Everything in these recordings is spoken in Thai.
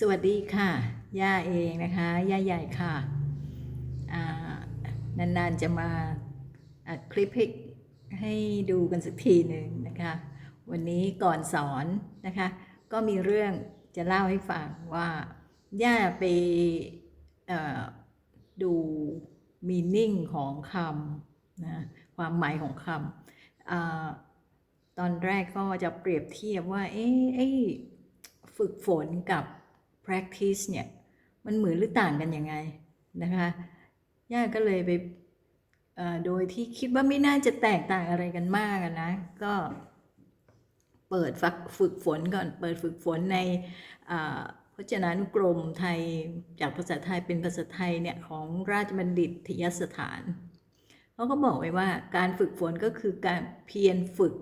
สวัสดีค่ะ ย่าเองนะคะ ย่าใหญ่ค่ะนานๆจะมาคลิปให้ให้ดูกันสักทีหนึ่งนะคะ วันนี้ก่อนสอนนะคะ ก็มีเรื่องจะเล่าให้ฟังว่า ย่าไปดูมีนิ่งของคำนะความหมายของคำอตอนแรกก็จะเปรียบเทียบว่า เอ๊ะฝึกฝนกับ practice เนี่ย มันเหมือนหรือต่างกันยังไงนะคะย่าก็เลยไปโดยที่คิดว่าไม่น่าจะแตกต่างอะไรกันมากนะ ก็เปิดฟักฝึกฝนก่อน เปิดฝึกฝนในอ่าพจนานุกรมไทยจากภาษาไทยเป็นภาษาไทยเนี่ยของราชบัณฑิตยสถานเขาก็บอกไว้ว่าการฝึกฝนก็คือการเพียรฝึก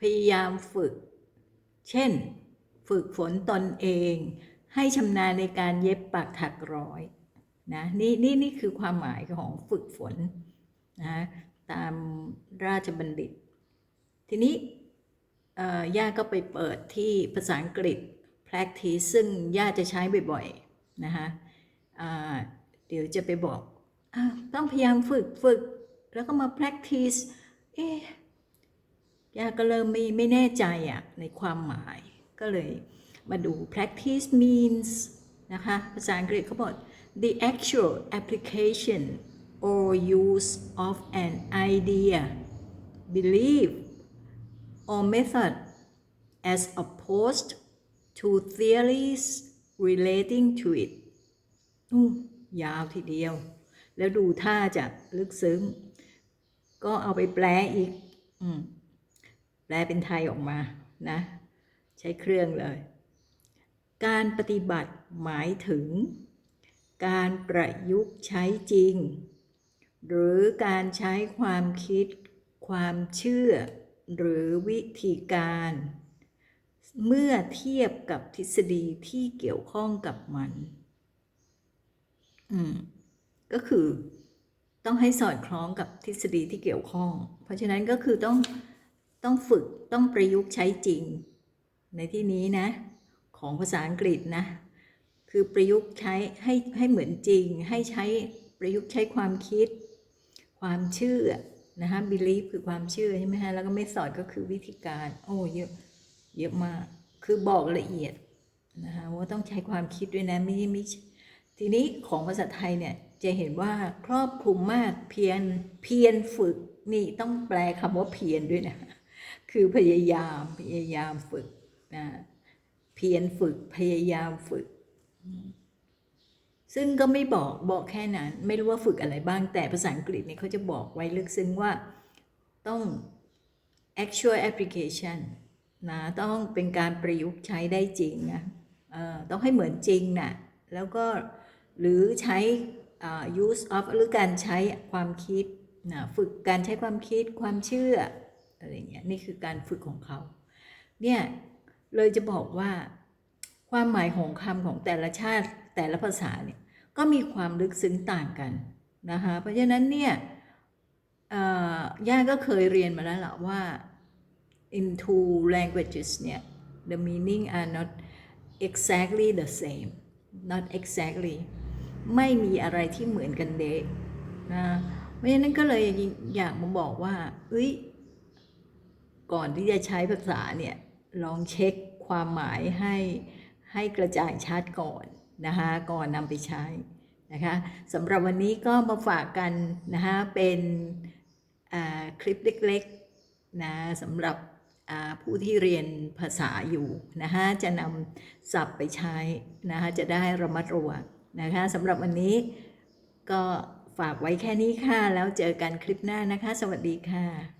พยายามฝึก เช่น ฝึกฝนตนเอง ให้ชำนาญในการเย็บปักถักร้อยนะนี่นี่นี่คือความหมายของฝึกฝนนะตามราชบัณฑิต ทีนี้ย่าก็ไปเปิดที่ภาษาอังกฤษ practice ซึ่งย่าจะใช้บ่อยๆนะคะเดี๋ยวจะไปบอกอต้องพยายามฝึกฝึกแล้วก็มา practice เอ๊ย่าก็เริ่มไม่ไม่แน่ใจอะในความหมายก็เลย มาดู practice means นะคะ ภาษาอังกฤษเขาบอก the actual application or use of an idea belief or method as opposed to theories relating to it ยาวทีเดียว แล้วดูท่าจะลึกซึ้ง ก็เอาไปแปลอีกอแปลเป็นไทยออกมานะ ใช้เครื่องเลย การปฏิบัติหมายถึง การประยุกต์ใช้จริง หรือการใช้ความคิด ความเชื่อ หรือวิธีการ เมื่อเทียบกับทฤษฎีที่เกี่ยวข้องกับมัน อืม ก็คือต้องให้สอดคล้องกับทฤษฎีที่เกี่ยวข้อง เพราะฉะนั้นก็คือต้องต้องฝึกต้องประยุกต์ใช้จริง ในที่นี้นะ ของภาษาอังกฤษนะคือประยุกต์ใช้ให้ให้เหมือนจริง ให้ใช้ประยุกต์ใช้ความคิด ความเชื่อนะคะ belief คือความเชื่อใช่ไหมฮะแล้วก็ไม่สอดก็คือวิธีการ โอ้เยอะเยอะมากคือบอกละเอียดนะคะว่าต้องใช้ความคิดด้วยนะไม่ไม่ทีนี้ของภาษาไทยเนี่ยจะเห็นว่าครอบคลุมมากเพียรเพียรฝึกนี่ต้องแปลคำว่าเพียรด้วยนะคือพยายามพยายามฝึกนะ พียรฝึกพยายามฝึก ซึ่งก็ไม่บอกบอกแค่นั้น ไม่รู้ว่าฝึกอะไรบ้างแต่ภาษาอังกฤษเนี่ยเขาจะบอกไว้ลึกซึ้งว่าต้อง actual application นะต้องเป็นการประยุกต์ใช้ได้จริงนะต้องให้เหมือนจริงนะ่ะแล้วก็หรือใช้ use of หรือการใช้ความคิดนะฝึกการใช้ความคิดความเชื่ออะไรเงี้ยนี่คือการฝึกของเขาเนี่ย เลยจะบอกว่าความหมายของคำของแต่ละชาติแต่ละภาษาเนี่ยก็มีความลึกซึ้งต่างกันนะคะเพราะฉะนั้นเนี่ยย่าก็เคยเรียนมาแล้วแหละว่า in two languages เนี่ย the meaning are not exactly the same not exactly ไม่มีอะไรที่เหมือนกันเดะนะเพราะฉะนั้นก็เลยอยากมาบอกว่าเอ้ยก่อนที่จะใช้ภาษาเนี่ย ลองเช็คความหมายให้ให้กระจ่างชัดก่อนนะคะก่อนนำไปใช้นะคะสำหรับวันนี้ก็มาฝากกันนะคะเป็นคลิปเล็กๆนะสำหรับผู้ที่เรียนภาษาอยู่นะคะจะนำศัพท์ไปใช้นะคะจะได้ระมัดระวังนะคะสำหรับวันนี้ก็ฝากไว้แค่นี้ค่ะ แล้วเจอกันคลิปหน้านะคะ สวัสดีค่ะ